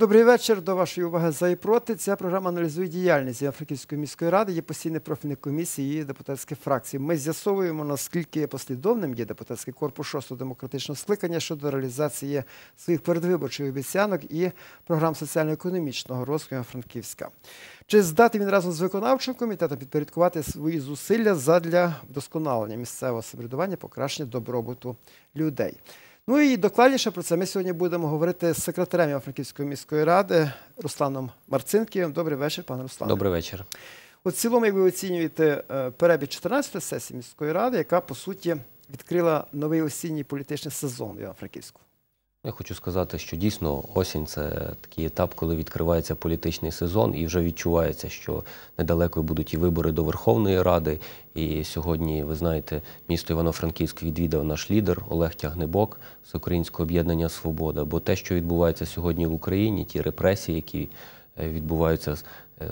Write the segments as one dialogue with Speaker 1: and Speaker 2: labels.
Speaker 1: Добрий вечір. До вашої уваги за і проти. Ця програма аналізує діяльність Івано-Франківської міської ради, є постійні профільні комісії і депутатські фракції. Ми з'ясовуємо, наскільки послідовним є депутатський корпус шостого демократичного скликання щодо реалізації своїх передвиборчих обіцянок і програм соціально-економічного розвитку Івано-Франківська. Чи здати він разом з виконавчим комітетом підпорядкувати свої зусилля задля вдосконалення місцевого самоврядування, покращення добробуту людей? Ну і докладніше про це ми сьогодні будемо говорити з секретарем Івано-Франківської міської ради Русланом Марцинківим. Добрий вечір, пане Руслане.
Speaker 2: Добрий вечір.
Speaker 1: От в цілому, як ви оцінюєте е, перебіг 14-ї сесії міської ради, яка по суті відкрила новий осінній політичний сезон в Івано-Франківську.
Speaker 2: Я хочу сказати, що дійсно осінь це такий етап, коли відкривається політичний сезон, і вже відчувається, що недалеко будуть і вибори до Верховної Ради. І сьогодні, ви знаєте, місто Івано-Франківськ відвідав наш лідер Олег Тягнебок з Українського об'єднання Свобода. Бо те, що відбувається сьогодні в Україні, ті репресії, які е, відбуваються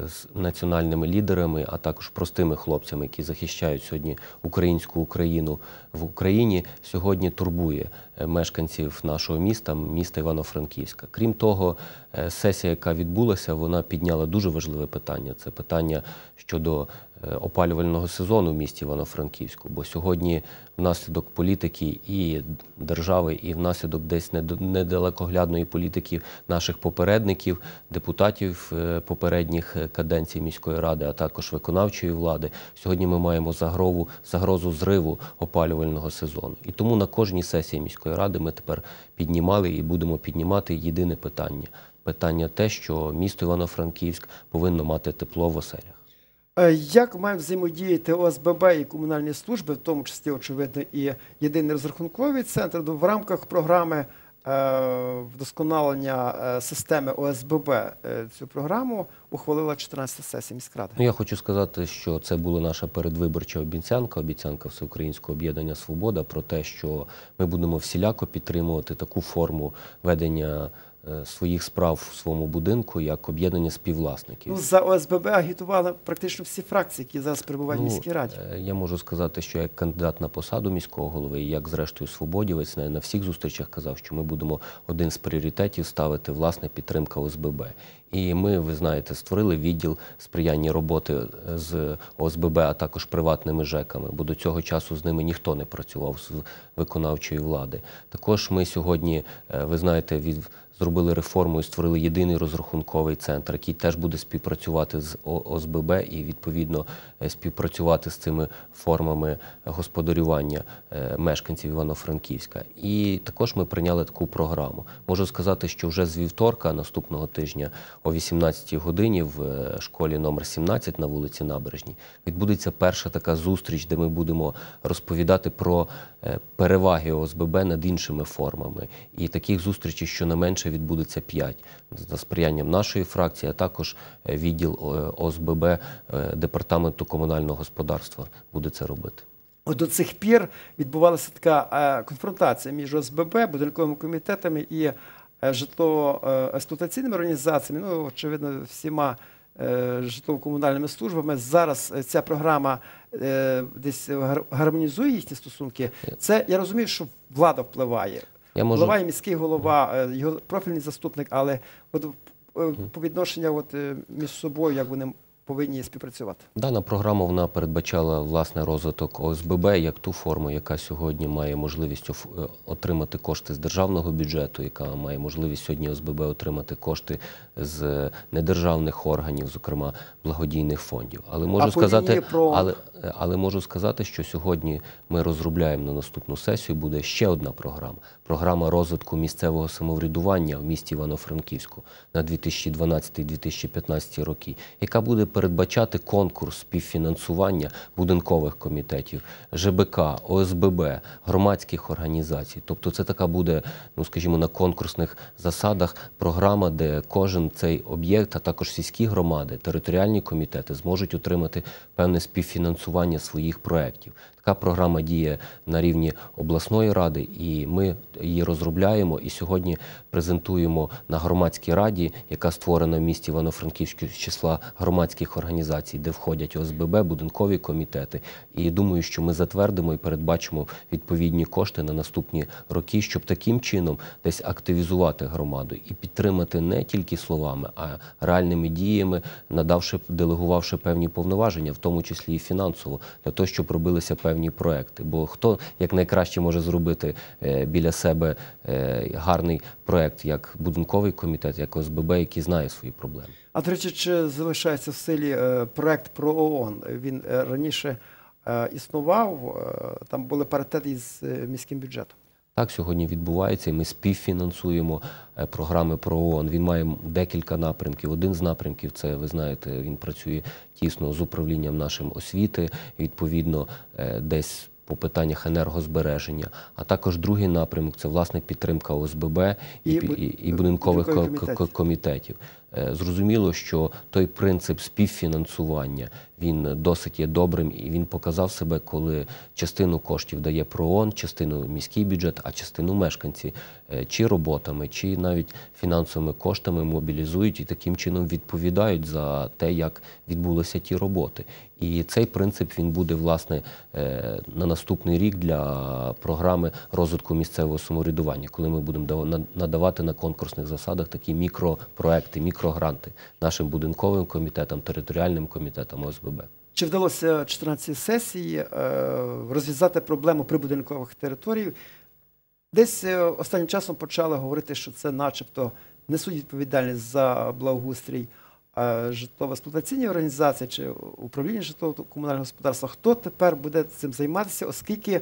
Speaker 2: з е, національними лідерами, а також простими хлопцями, які захищають сьогодні українську Україну в Україні, сьогодні турбує е, мешканців нашого міста, міста Івано-Франківська. Крім того, е, сесія, яка відбулася, вона підняла дуже важливе питання. Це питання щодо опалювального сезону в місті Івано-Франківську. Бо сьогодні внаслідок політики і держави, і внаслідок десь недалекоглядної політики наших попередників, депутатів е, попередніх е, каденцій міської ради, а також виконавчої влади. Сьогодні ми маємо загрову, загрозу зриву опалювального сезону. І тому на кожній сесії міської ради ми тепер піднімали і будемо піднімати єдине питання. Питання те, що місто Івано-Франківськ повинно мати тепло в оселях.
Speaker 1: Е, Як мають взаємодіяти ОСББ і комунальні служби, в тому числі, очевидно, і єдиний розрахунковий центр в рамках програми е, вдосконалення е, системи ОСББ цю програму ухвалила 14 сесія міськради.
Speaker 2: Ну, я хочу сказати, що це була наша передвиборча обіцянка, обіцянка Всеукраїнського об'єднання Свобода про те, що ми будемо всіляко підтримувати таку форму ведення своїх справ в своєму будинку як об'єднання співвласників.
Speaker 1: Ну, за ОСББ агітували практично всі фракції, які зараз перебувають в
Speaker 2: Ну,
Speaker 1: міській раді.
Speaker 2: е, Я можу сказати, що як кандидат на посаду міського голови, і як зрештою свободівець, на, всіх зустрічах казав, що ми будемо один з пріоритетів ставити власне підтримка ОСББ. І ми, ви знаєте, створили відділ сприяння роботи е, з ОСББ, а також приватними ЖЕКами, бо до цього часу з ними ніхто не працював з виконавчої влади. Також ми сьогодні, е, ви знаєте, від зробили реформу і створили єдиний розрахунковий центр, який теж буде співпрацювати з ОСББ і відповідно е, співпрацювати з цими формами господарювання е, мешканців Івано-Франківська. І також ми прийняли таку програму. Можу сказати, що вже з вівторка наступного тижня о 18-й годині в е, школі номер 17 на вулиці Набережній відбудеться перша така зустріч, де ми будемо розповідати про переваги ОСББ над іншими формами. І таких зустрічей щонайменше відбудеться 5 за сприянням нашої фракції, а також е, відділ е, ОСББ е, департаменту комунального господарства буде це робити.
Speaker 1: От до цих пір відбувалася така конфронтація між ОСББ, будинковими комітетами і житлово-експлуатаційними організаціями, ну, очевидно, всіма житлово-комунальними службами. Зараз ця програма десь гар- гармонізує їхні стосунки. Це я розумію, що влада впливає.
Speaker 2: Я можу
Speaker 1: Впливає міський голова, е, його профільний заступник, але от е, по відношенню от, е, між собою, як вони повинні співпрацювати.
Speaker 2: Дана програма вона передбачала власне розвиток ОСББ як ту форму, яка сьогодні має можливість отримати кошти з державного бюджету, яка має можливість сьогодні ОСББ отримати кошти з недержавних органів, зокрема благодійних фондів. Але можу
Speaker 1: по
Speaker 2: сказати,
Speaker 1: про-
Speaker 2: але, але можу сказати, що сьогодні ми розробляємо на наступну сесію. Буде ще одна програма: програма розвитку місцевого самоврядування в місті Івано-Франківську на 2012-2015 роки, яка буде передбачати конкурс співфінансування будинкових комітетів, ЖБК, ОСББ, громадських організацій. Тобто, це така буде, ну скажімо, на конкурсних засадах програма, де кожен цей об'єкт, а також сільські громади, територіальні комітети зможуть отримати певне співфінансування своїх проєктів. Така програма діє на рівні обласної ради, і ми її розробляємо. І сьогодні презентуємо на громадській раді, яка створена в місті Івано-Франківську з числа громадських організацій, де входять ОСББ, будинкові комітети. І думаю, що ми затвердимо і передбачимо відповідні кошти на наступні роки, щоб таким чином десь активізувати громаду і підтримати не тільки словами, а реальними діями, надавши делегувавши певні повноваження, в тому числі і фінансово, для того, щоб робилися певні проекти. Бо хто як найкраще може зробити е, біля себе е, гарний проект, як будинковий комітет, як ОСББ, який знає свої проблеми.
Speaker 1: А до речі, чи залишається в силі е, проект про ООН? Він раніше існував, там були паритети із міським бюджетом.
Speaker 2: Так сьогодні відбувається, і ми співфінансуємо е, програми про ООН. Він має декілька напрямків. Один з напрямків це ви знаєте, він працює тісно з управлінням нашим освіти, відповідно, е, десь. По питаннях енергозбереження, а також другий напрямок це власне підтримка ОСББ і,
Speaker 1: І
Speaker 2: і, будинкових
Speaker 1: будинкових
Speaker 2: ко- ко-
Speaker 1: комітетів.
Speaker 2: комітетів. Е, Зрозуміло, що той принцип співфінансування він досить є добрим, і він показав себе, коли частину коштів дає ПРООН, частину міський бюджет, а частину мешканці е, чи роботами, чи навіть фінансовими коштами мобілізують і таким чином відповідають за те, як відбулися ті роботи. І цей принцип він буде власне е, на наступний рік для програми розвитку місцевого самоврядування, коли ми будемо дава- надавати на конкурсних засадах такі мікропроекти, мікрогранти нашим будинковим комітетам, територіальним комітетам ОСББ.
Speaker 1: Чи вдалося 14 сесії е, розв'язати проблему прибудинкових територій? Десь е, останнім часом почали говорити, що це начебто несуть відповідальність за благоустрій е, житлово-експлуатаційні організації чи управління житлово-комунального господарства. Хто тепер буде цим займатися, оскільки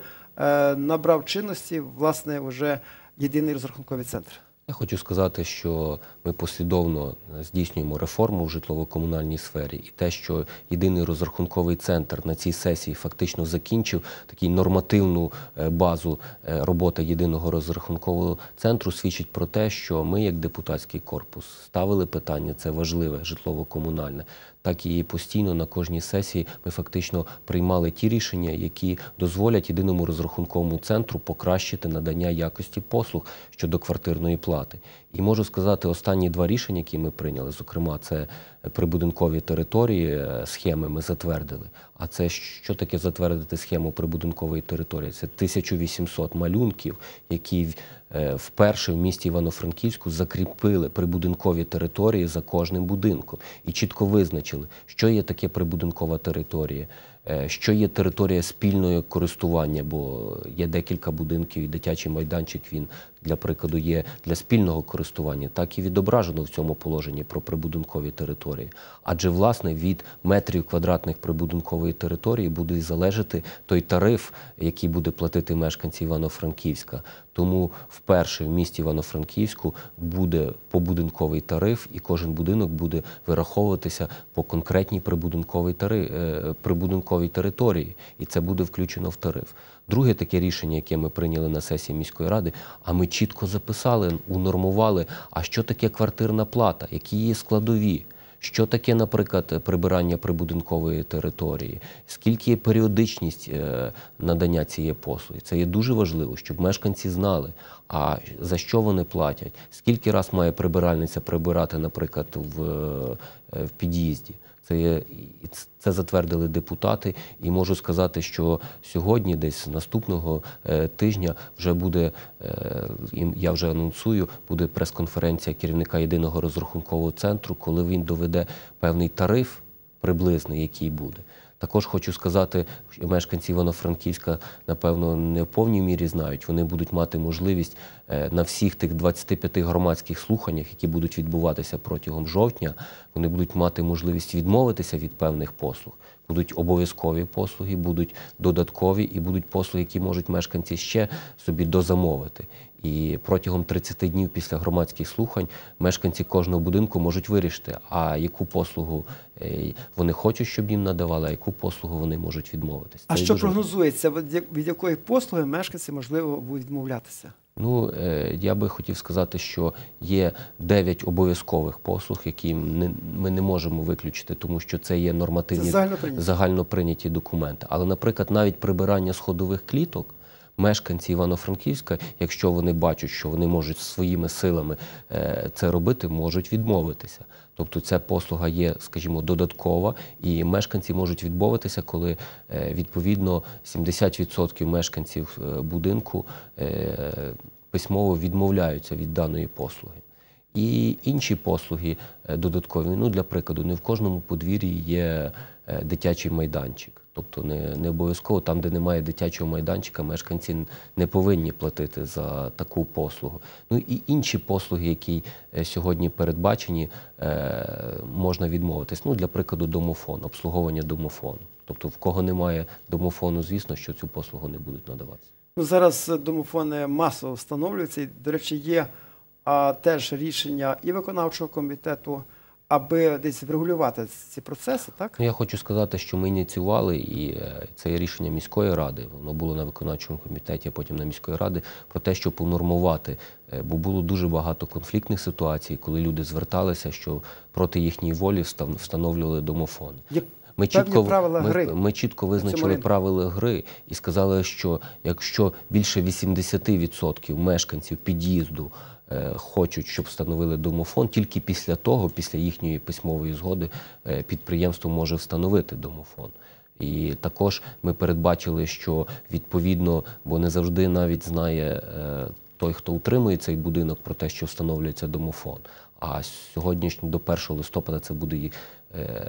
Speaker 1: набрав чинності власне вже єдиний розрахунковий центр?
Speaker 2: Я хочу сказати, що ми послідовно здійснюємо реформу в житлово-комунальній сфері, і те, що єдиний розрахунковий центр на цій сесії фактично закінчив таку нормативну е, базу е, роботи єдиного розрахункового центру, свідчить про те, що ми, як депутатський корпус, ставили питання, це важливе житлово-комунальне. Так і постійно на кожній сесії ми фактично приймали ті рішення, які дозволять єдиному розрахунковому центру покращити надання якості послуг щодо квартирної плати. І можу сказати, останні два рішення, які ми прийняли, зокрема, це прибудинкові території, е, схеми ми затвердили. А це що таке затвердити схему прибудинкової території? Це 1800 малюнків, які е, вперше в місті Івано-Франківську закріпили прибудинкові території за кожним будинком і чітко визначили, що є таке прибудинкова територія. е, Що є територія спільного користування, бо є декілька будинків і дитячий майданчик. Він для прикладу є для спільного користування, так і відображено в цьому положенні про прибудинкові території. Адже власне від метрів квадратних прибудинкової території буде залежати той тариф, який буде платити мешканці Івано-Франківська. Тому вперше в місті Івано-Франківську буде побудинковий тариф, і кожен будинок буде вираховуватися по конкретній прибудинковій, тари, е, прибудинковій території, і це буде включено в тариф. Друге таке рішення, яке ми прийняли на сесії міської ради, а ми чітко записали, унормували, а що таке квартирна плата, які її складові. Що таке, наприклад, прибирання прибудинкової території? Скільки є періодичність е, надання цієї послуги? Це є дуже важливо, щоб мешканці знали, а за що вони платять, скільки раз має прибиральниця прибирати, наприклад, в, е, в під'їзді. Це є це затвердили депутати, і можу сказати, що сьогодні, десь наступного е, тижня, вже буде е, я вже анонсую, буде прес-конференція керівника єдиного розрахункового центру, коли він доведе певний тариф приблизний, який буде. Також хочу сказати, що мешканці Івано-Франківська, напевно, не в повній мірі знають. Вони будуть мати можливість е, на всіх тих 25 громадських слуханнях, які будуть відбуватися протягом жовтня, вони будуть мати можливість відмовитися від певних послуг. Будуть обов'язкові послуги, будуть додаткові і будуть послуги, які можуть мешканці ще собі дозамовити. І протягом 30 днів після громадських слухань мешканці кожного будинку можуть вирішити, а яку послугу вони хочуть, щоб їм надавали, а яку послугу вони можуть відмовитися.
Speaker 1: А
Speaker 2: Це
Speaker 1: що
Speaker 2: дуже
Speaker 1: прогнозується? Від якої послуги мешканці можливо будуть відмовлятися?
Speaker 2: Ну, е, я би хотів сказати, що є 9 обов'язкових послуг, які ми не можемо виключити, тому що це є нормативні
Speaker 1: загальноприйняті
Speaker 2: документи. Але, наприклад, навіть прибирання сходових кліток. Мешканці Івано-Франківська, якщо вони бачать, що вони можуть своїми силами е, це робити, можуть відмовитися. Тобто ця послуга є, скажімо, додаткова, і мешканці можуть відмовитися, коли е, відповідно 70% мешканців е, будинку е, письмово відмовляються від даної послуги. І інші послуги додаткові. Ну, для прикладу, не в кожному подвір'ї є дитячий майданчик. Тобто не, не обов'язково там, де немає дитячого майданчика, мешканці не повинні платити за таку послугу. Ну і інші послуги, які е, сьогодні передбачені, е, можна відмовитись. Ну, для прикладу, домофон, обслуговування домофону. Тобто, в кого немає домофону, звісно, що цю послугу не будуть надаватися.
Speaker 1: Ну, зараз е, домофони масово встановлюються. І, до речі, є а, теж рішення і виконавчого комітету, аби десь врегулювати ці процеси, так?
Speaker 2: Ну, я хочу сказати, що ми ініціювали, і е, це рішення міської ради. Воно було на виконавчому комітеті, а потім на міської ради, про те, щоб унормувати. Е, Бо було дуже багато конфліктних ситуацій, коли люди зверталися, що проти їхньої волі встановлювали домофони.
Speaker 1: Є
Speaker 2: Ми чітко,
Speaker 1: правила
Speaker 2: ми,
Speaker 1: гри.
Speaker 2: ми чітко визначили правила гри і сказали, що якщо більше 80% мешканців під'їзду хочуть, щоб встановили домофон, тільки після того, після їхньої письмової згоди, е, підприємство може встановити домофон. І також ми передбачили, що відповідно, бо не завжди навіть знає е, той, хто утримує цей будинок, про те, що встановлюється домофон. А сьогоднішній до 1 листопада це буде е,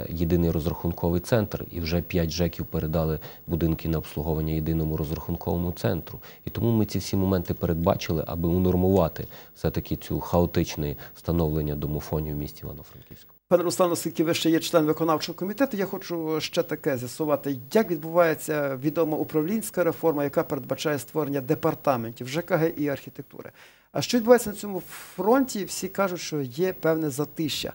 Speaker 2: єдиний розрахунковий центр, і вже 5 ЖЕКів передали будинки на обслуговування єдиному розрахунковому центру. І тому ми ці всі моменти передбачили, аби унормувати все-таки цю хаотичне встановлення домофонів в місті Івано-Франківську.
Speaker 1: Пане Руслан, оскільки ви ще є член виконавчого комітету, я хочу ще таке з'ясувати, як відбувається відома управлінська реформа, яка передбачає створення департаментів ЖКГ і архітектури. А що відбувається на цьому фронті? Всі кажуть, що є певне затища.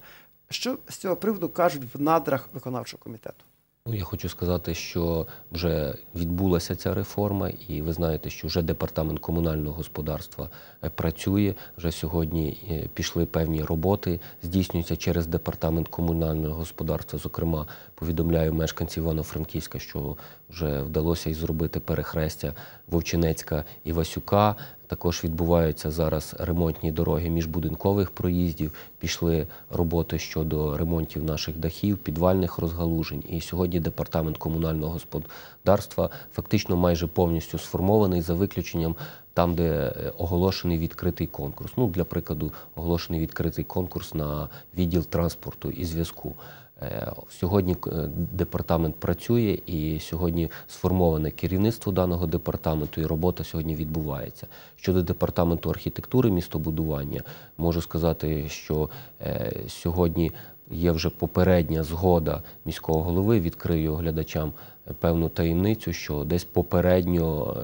Speaker 1: Що з цього приводу кажуть в надрах виконавчого комітету?
Speaker 2: Ну, я хочу сказати, що вже відбулася ця реформа, і ви знаєте, що вже департамент комунального господарства е, працює. Вже сьогодні е, пішли певні роботи, здійснюються через департамент комунального господарства. Зокрема, повідомляю мешканців Івано-Франківська, що вже вдалося і зробити перехрестя Вовчинецька і Васюка. Також відбуваються зараз ремонтні дороги міжбудинкових проїздів. Пішли роботи щодо ремонтів наших дахів, підвальних розгалужень. І сьогодні департамент комунального господарства фактично майже повністю сформований за виключенням там, де е, оголошений відкритий конкурс. Ну, для прикладу, оголошений відкритий конкурс на відділ транспорту і зв'язку. Е, Сьогодні е, департамент працює і сьогодні сформоване керівництво даного департаменту, і робота сьогодні відбувається. Щодо департаменту архітектури містобудування, можу сказати, що е, сьогодні є вже попередня згода міського голови. Відкрию глядачам певну таємницю, що десь попередньо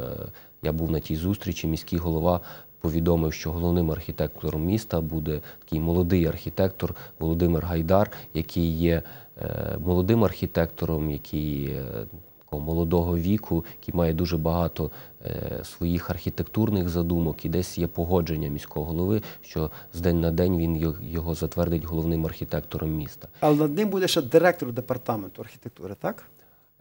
Speaker 2: я був на тій зустрічі, міський голова повідомив, що головним архітектором міста буде такий молодий архітектор Володимир Гайдар, який є е, молодим архітектором, який е, такого молодого віку, який має дуже багато е, своїх архітектурних задумок, і десь є погодження міського голови, що з день на день він його- затвердить головним архітектором міста.
Speaker 1: Але над ним буде ще директор департаменту архітектури, так?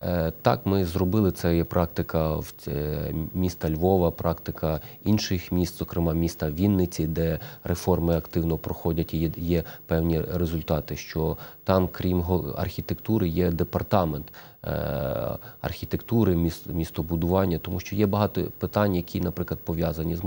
Speaker 2: Е, Так, ми зробили це. Є практика в е, міста Львова, практика інших міст, зокрема міста Вінниці, де реформи активно проходять і є, певні результати. Що там, крім архітектури, є департамент архітектури, міст, містобудування, тому що є багато питань, які, наприклад, пов'язані з,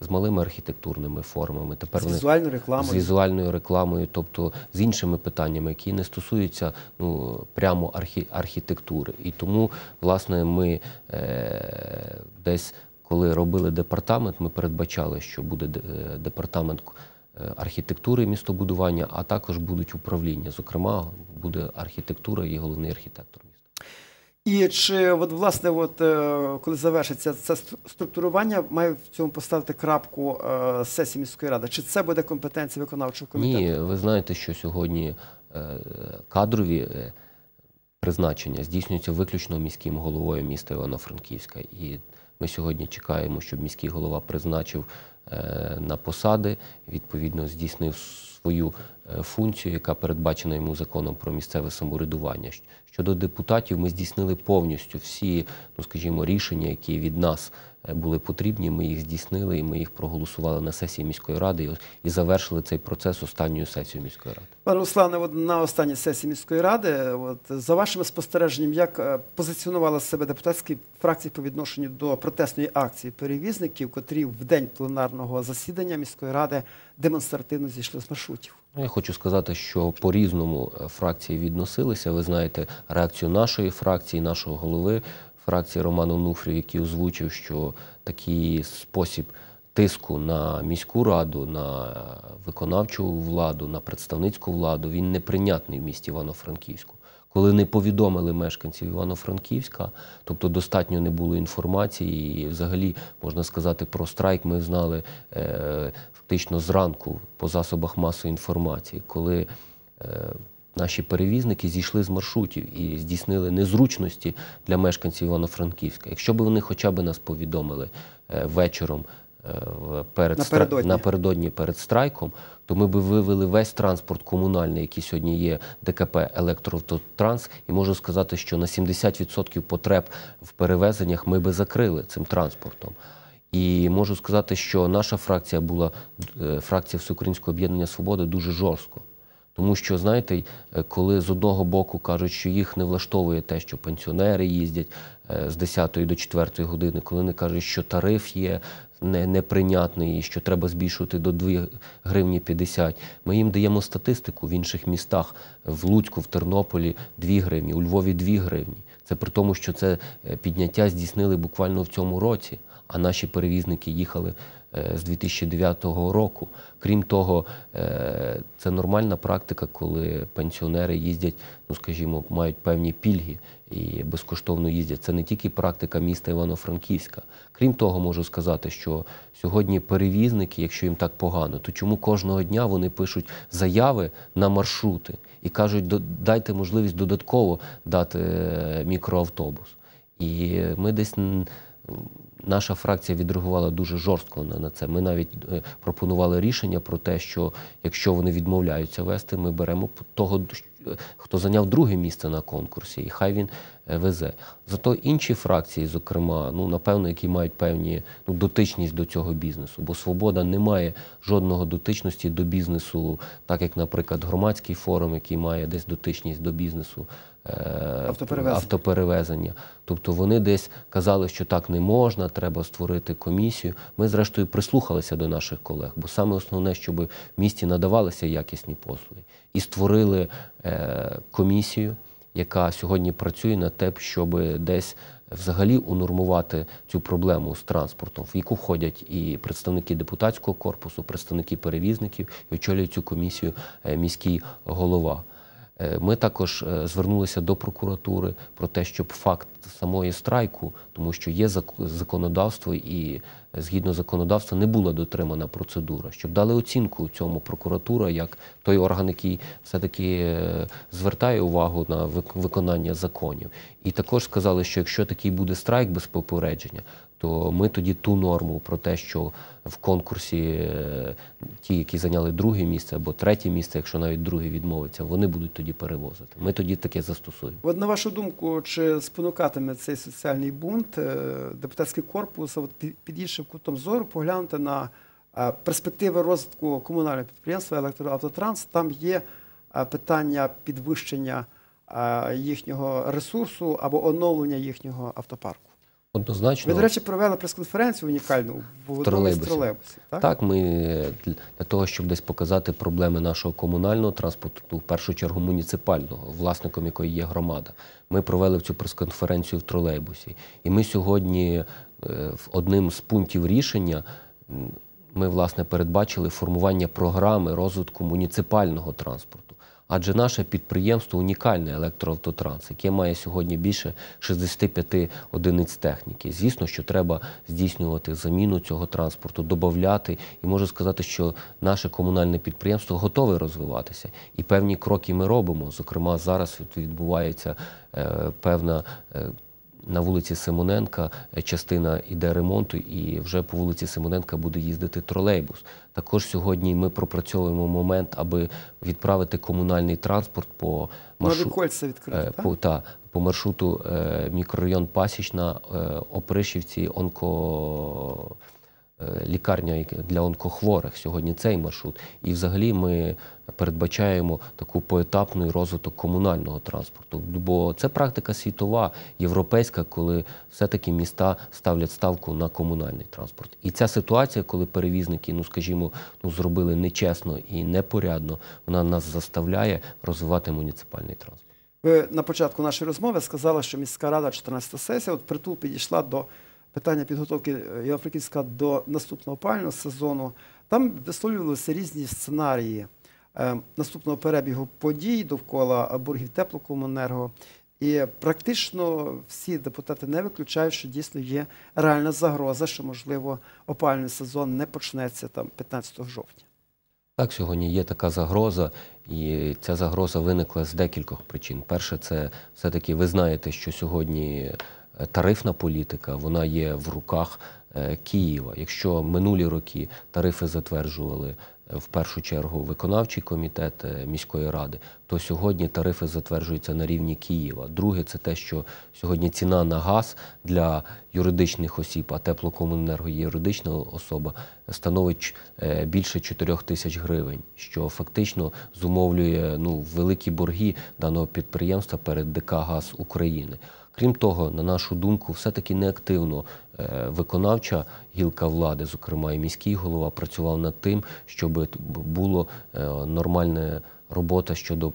Speaker 2: з малими архітектурними формами. Тепер
Speaker 1: З візуальною рекламою.
Speaker 2: з візуальною рекламою, тобто з іншими питаннями, які не стосуються ну, прямо архі, архітектури. І тому, власне, ми е, десь, коли робили департамент, ми передбачали, що буде е, департамент е, архітектури і містобудування, а також будуть управління. Зокрема, буде архітектура і головний архітектор.
Speaker 1: І чи от власне, от е, коли завершиться це структурування, має в цьому поставити крапку е, сесії міської ради? Чи це буде компетенція виконавчого комітету?
Speaker 2: Ні, ви знаєте, що сьогодні е, кадрові призначення здійснюються виключно міським головою міста Івано-Франківська. І Ми сьогодні чекаємо, щоб міський голова призначив на посади, відповідно здійснив свою е, функцію, яка передбачена йому законом про місцеве самоврядування. Щодо депутатів, ми здійснили повністю всі, ну скажімо, рішення, які від нас були потрібні. Ми їх здійснили і ми їх проголосували на сесії міської ради і, завершили цей процес останньою сесією міської ради.
Speaker 1: Пане Руслане, от на останній сесії міської ради, от, за вашими спостереженням, як е, позиціонувала себе депутатські фракції по відношенню до протестної акції перевізників, котрі в день пленарного засідання міської ради демонстративно зійшли з маршрутів?
Speaker 2: Ну, Я хочу сказати, що по-різному е, фракції відносилися. Ви знаєте реакцію нашої фракції, нашого голови фракції Романа Онуфрію, який озвучив, що такий спосіб тиску на міську раду, на виконавчу владу, на представницьку владу, він неприйнятний в місті Івано-Франківську. Коли не повідомили мешканців Івано-Франківська, тобто достатньо не було інформації, і взагалі можна сказати про страйк, ми знали е, фактично зранку по засобах масової інформації, коли е, наші перевізники зійшли з маршрутів і здійснили незручності для мешканців Івано-Франківська. Якщо б вони хоча б нас повідомили е, вечором е, перед стра-
Speaker 1: Напередодні.
Speaker 2: напередодні перед страйком, то ми би вивели весь транспорт комунальний, який сьогодні є ДКП Електроавтотранс, і можу сказати, що на 70% потреб в перевезеннях ми би закрили цим транспортом. І можу сказати, що наша фракція була е, фракція Всеукраїнського об'єднання Свободи дуже жорстко. Тому що, знаєте, е, коли з одного боку кажуть, що їх не влаштовує те, що пенсіонери їздять е, з 10 до 4 години, коли вони кажуть, що тариф є не- неприйнятний і що треба збільшувати до 2 гривні 50, ми їм даємо статистику в інших містах, в Луцьку, в Тернополі 2 гривні, у Львові 2 гривні. Це при тому, що це е, підняття здійснили буквально в цьому році, а наші перевізники їхали з 2009 року. Крім того, е, це нормальна практика, коли пенсіонери їздять, ну скажімо, мають певні пільги і безкоштовно їздять. Це не тільки практика міста Івано-Франківська. Крім того, можу сказати, що сьогодні перевізники, якщо їм так погано, то чому кожного дня вони пишуть заяви на маршрути і кажуть, «До- дайте можливість додатково дати е, мікроавтобус. І ми десь наша фракція відреагувала дуже жорстко на, це. Ми навіть е, пропонували рішення про те, що якщо вони відмовляються вести, ми беремо того, хто зайняв друге місце на конкурсі, і хай він е, везе. Зато інші фракції, зокрема, ну напевно, які мають певні ну, дотичність до цього бізнесу, бо свобода не має жодного дотичності до бізнесу, так як, наприклад, громадський форум, який має десь дотичність до бізнесу. Е,
Speaker 1: Автоперевезення.
Speaker 2: автоперевезення. Тобто вони десь казали, що так не можна, треба створити комісію. Ми, зрештою, прислухалися до наших колег, бо саме основне, щоб в місті надавалися якісні послуги. І створили е, комісію, яка сьогодні працює над те, щоб десь взагалі унормувати цю проблему з транспортом, в яку входять і представники депутатського корпусу, представники перевізників, і очолює цю комісію е, міський голова. Е, Ми також е, звернулися до прокуратури про те, щоб факт самої страйку, тому що є законодавство, і е, згідно законодавства не була дотримана процедура, щоб дали оцінку цьому прокуратура як той орган, який все-таки е, звертає увагу на вик- виконання законів. І також сказали, що якщо такий буде страйк без попередження, то ми тоді ту норму про те, що в конкурсі е, ті, які зайняли друге місце або третє місце, якщо навіть друге відмовиться, вони будуть тоді перевозити. Ми тоді таке застосуємо.
Speaker 1: От на вашу думку, чи спонукатиме цей соціальний бунт е, депутатський корпус, от іншим кутом зору, поглянути на е, перспективи розвитку комунального підприємства електроавтотранс? Там є питання підвищення їхнього ресурсу або оновлення їхнього автопарку.
Speaker 2: Однозначно,
Speaker 1: Ви, до речі, провели прес-конференцію унікальну в з
Speaker 2: тролейбусі.
Speaker 1: Так?
Speaker 2: Так, ми е, для того, щоб десь показати проблеми нашого комунального транспорту, в першу чергу муніципального, власником якої є громада. Ми провели цю прес-конференцію в тролейбусі. І ми сьогодні е, одним з пунктів рішення ми власне передбачили формування програми розвитку муніципального транспорту. Адже наше підприємство унікальне електроавтотранс, яке має сьогодні більше 65 одиниць техніки. Звісно, що треба здійснювати заміну цього транспорту, додати. І можу сказати, що наше комунальне підприємство готове розвиватися. І певні кроки ми робимо. Зокрема, зараз відбувається е, певна. На вулиці Симоненка е, частина іде ремонту, і вже по вулиці Симоненка буде їздити тролейбус. Також сьогодні ми пропрацьовуємо момент, аби відправити комунальний транспорт по маршруту. Е. По, та, по маршруту е, мікрорайон Пасічна, Опришівці, онко, лікарня яка- для онкохворих. Сьогодні цей маршрут. І взагалі ми передбачаємо таку поетапний розвиток комунального транспорту. Бо це практика світова, європейська, коли все-таки міста ставлять ставку на комунальний транспорт. І ця ситуація, коли перевізники, ну скажімо, ну зробили нечесно і непорядно, вона нас заставляє розвивати муніципальний транспорт.
Speaker 1: Ви на початку нашої розмови сказали, що міська рада 14 сесія от притул підійшла до питання підготовки е, Євро-Франківська до наступного опального сезону. Там висловлювалися різні сценарії е, наступного перебігу подій довкола боргів теплокомуненерго. І практично всі депутати не виключають, що дійсно є реальна загроза, що можливо опальний сезон не почнеться там 15 жовтня.
Speaker 2: Так, сьогодні є така загроза, і ця загроза виникла з декількох причин. Перше, це все-таки ви знаєте, що сьогодні е, тарифна політика вона є в руках е, Києва. Якщо минулі роки тарифи затверджували е, в першу чергу виконавчий комітет е, міської ради, то сьогодні тарифи затверджуються на рівні Києва. Друге, це те, що сьогодні ціна на газ для юридичних осіб, а теплокомуненерго є юридична особа, становить більше 4 тисяч гривень, що фактично зумовлює ну, великі борги даного підприємства перед ДК «Газ України». Крім того, на нашу думку, все-таки неактивно е, виконавча гілка влади, зокрема і міський голова, працював над тим, щоб було е, нормальна робота щодо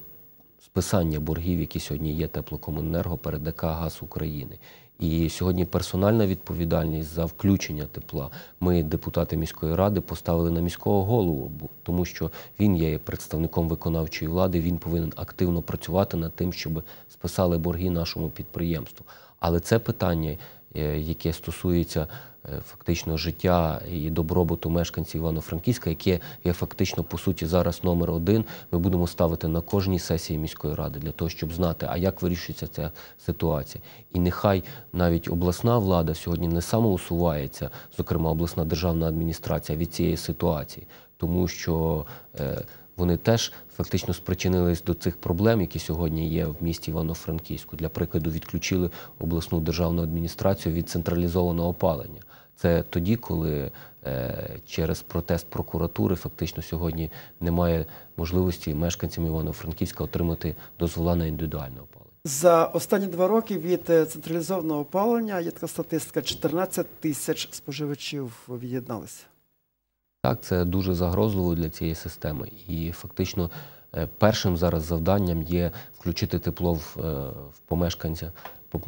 Speaker 2: списання боргів, які сьогодні є теплокомуненерго перед ДК «Газ України». І сьогодні персональна відповідальність за включення тепла. Ми, депутати міської ради, поставили на міського голову, тому що він є представником виконавчої влади. Він повинен активно працювати над тим, щоб списали борги нашому підприємству. Але це питання, е, яке стосується фактично життя і добробуту мешканців Івано-Франківська, яке є фактично по суті зараз номер один. Ми будемо ставити на кожній сесії міської ради для того, щоб знати, а як вирішується ця ситуація. І нехай навіть обласна влада сьогодні не самоусувається, зокрема обласна державна адміністрація від цієї ситуації, тому що е, вони теж фактично спричинились до цих проблем, які сьогодні є в місті Івано-Франківську. Для прикладу, відключили обласну державну адміністрацію від централізованого опалення. Це тоді, коли е, через протест прокуратури фактично сьогодні немає можливості мешканцям Івано-Франківська отримати дозвола на індивідуальне опалення.
Speaker 1: За останні два роки від е, централізованого опалення є така статистика: 14 тисяч споживачів від'єдналися.
Speaker 2: Так, це дуже загрозливо для цієї системи. І фактично е, першим зараз завданням є включити тепло в, е, в помешканця,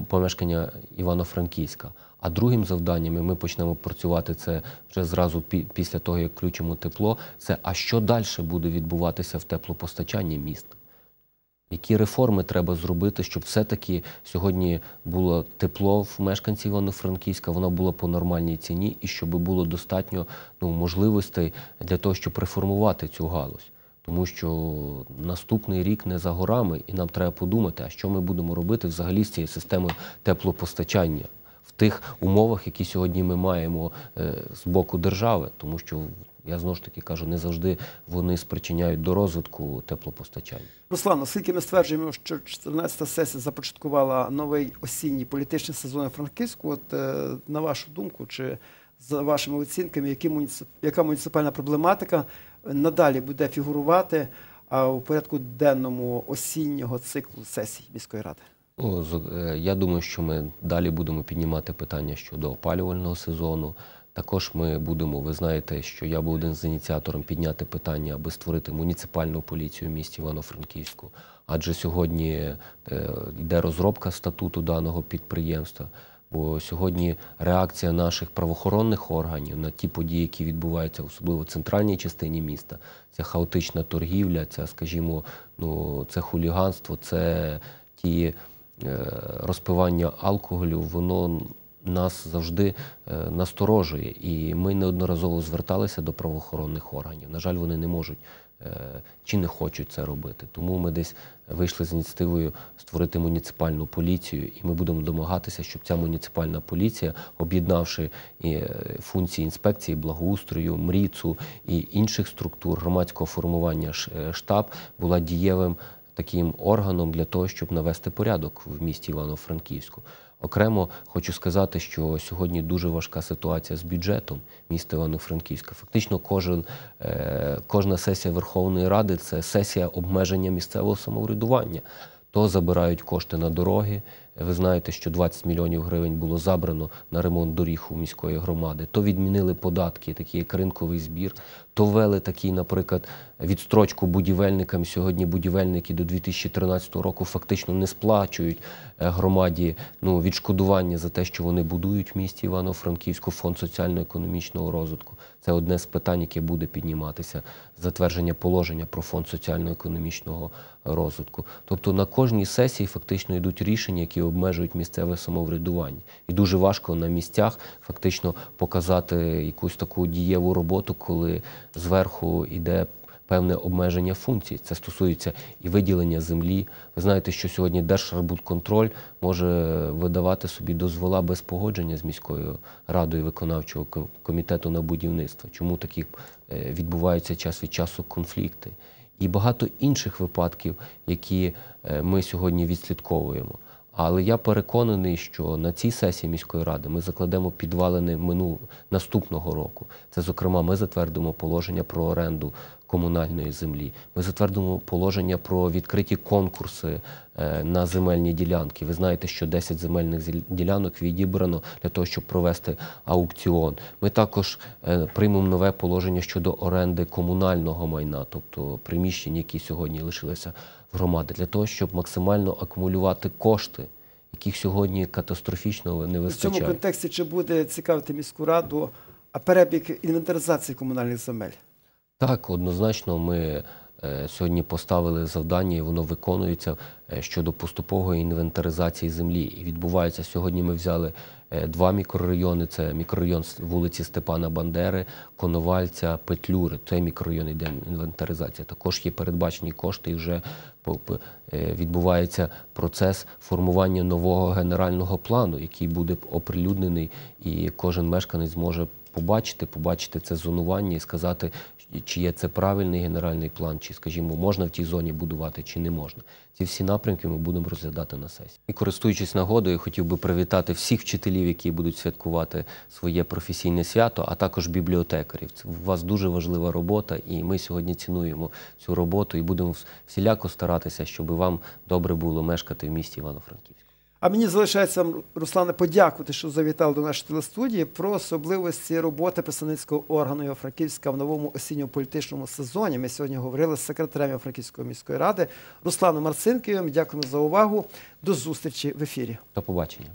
Speaker 2: помешкання Івано-Франківська. А другим завданням, і ми почнемо працювати це вже зразу після того, як включимо тепло, це а що далі буде відбуватися в теплопостачанні міста? Які реформи треба зробити, щоб все-таки сьогодні було тепло в мешканців Івано-Франківська, воно було по нормальній ціні, і щоб було достатньо ну, можливостей для того, щоб реформувати цю галузь. Тому що наступний рік не за горами, і нам треба подумати, а що ми будемо робити взагалі з цією системою теплопостачання в тих умовах, які сьогодні ми маємо е, з боку держави, тому що я знову ж таки кажу, не завжди вони спричиняють до розвитку теплопостачання.
Speaker 1: Руслан, оскільки ми стверджуємо, що 14-та сесія започаткувала новий осінній політичний сезон Франківську, от е, на вашу думку, чи за вашими оцінками, які муніцип... яка муніципальна проблематика надалі буде фігурувати а, у порядку денному осіннього циклу сесій міської ради?
Speaker 2: Ну, е, я думаю, що ми далі будемо піднімати питання щодо опалювального сезону. Також ми будемо, ви знаєте, що я був один з ініціатором підняти питання, аби створити муніципальну поліцію в місті Івано-Франківську. Адже сьогодні е, йде розробка статуту даного підприємства. Бо сьогодні реакція наших правоохоронних органів на ті події, які відбуваються, особливо в центральній частині міста, це хаотична торгівля, це, скажімо, ну це хуліганство, це ті е, розпивання алкоголю, воно нас завжди е, насторожує, і ми неодноразово зверталися до правоохоронних органів. На жаль, вони не можуть е, чи не хочуть це робити. Тому ми десь вийшли з ініціативою створити муніципальну поліцію, і ми будемо домагатися, щоб ця муніципальна поліція, об'єднавши е, функції інспекції, благоустрою, мріцу і інших структур громадського формування штаб, була дієвим таким органом для того, щоб навести порядок в місті Івано-Франківську. Окремо хочу сказати, що сьогодні дуже важка ситуація з бюджетом міста Івано-Франківська. Фактично, кожен, е, кожна сесія Верховної Ради це сесія обмеження місцевого самоврядування. То забирають кошти на дороги. Ви знаєте, що 20 мільйонів гривень було забрано на ремонт доріг у міської громади. То відмінили податки, такі як ринковий збір, то ввели такий, наприклад, відстрочку будівельникам. Сьогодні будівельники до 2013 року фактично не сплачують е, громаді ну, відшкодування за те, що вони будують в місті Івано-Франківську фонд соціально-економічного розвитку. Це одне з питань, яке буде підніматися затвердження положення про фонд соціально-економічного розвитку. Тобто на кожній сесії фактично йдуть рішення, які обмежують місцеве самоврядування. І дуже важко на місцях фактично показати якусь таку дієву роботу, коли зверху йде певне обмеження функцій. Це стосується і виділення землі. Ви знаєте, що сьогодні Держарбудконтроль може видавати собі дозвола без погодження з міською радою виконавчого комітету на будівництво. Чому такі е, відбуваються час від часу конфлікти? І багато інших випадків, які е, ми сьогодні відслідковуємо. Але я переконаний, що на цій сесії міської ради ми закладемо підвалини мину наступного року. Це, зокрема, ми затвердимо положення про оренду комунальної землі. Ми затвердимо положення про відкриті конкурси е, на земельні ділянки. Ви знаєте, що 10 земельних ділянок відібрано для того, щоб провести аукціон. Ми також е, приймемо нове положення щодо оренди комунального майна, тобто приміщень, які сьогодні лишилися громади, для того, щоб максимально акумулювати кошти, яких сьогодні катастрофічно не
Speaker 1: В цьому контексті чи буде цікавити міську раду а перебіг інвентаризації комунальних земель?
Speaker 2: Так, однозначно, ми сьогодні поставили завдання, і воно виконується е, щодо поступової інвентаризації землі. І відбувається сьогодні. Ми взяли е, два мікрорайони: це мікрорайон вулиці Степана Бандери, Коновальця, Петлюри. Цей мікрорайон йде інвентаризація. Також є передбачені кошти, і вже е, відбувається процес формування нового генерального плану, який буде оприлюднений, і кожен мешканець зможе побачити, побачити це зонування і сказати, чи є це правильний генеральний план, чи, скажімо, можна в тій зоні будувати, чи не можна. Ці всі напрямки ми будемо розглядати на сесії. І користуючись нагодою, хотів би привітати всіх вчителів, які будуть святкувати своє професійне свято, а також бібліотекарів. Це у вас дуже важлива робота, і ми сьогодні цінуємо цю роботу і будемо всіляко старатися, щоб вам добре було мешкати в місті Івано-Франківськ.
Speaker 1: А мені залишається Руслане, подякувати, що завітали до нашої телестудії про особливості роботи представницького органу Франківська в новому осінньому політичному сезоні. Ми сьогодні говорили з секретарем Франківської міської ради Русланом Марцинківим. Дякуємо за увагу. До зустрічі в ефірі.
Speaker 2: До побачення.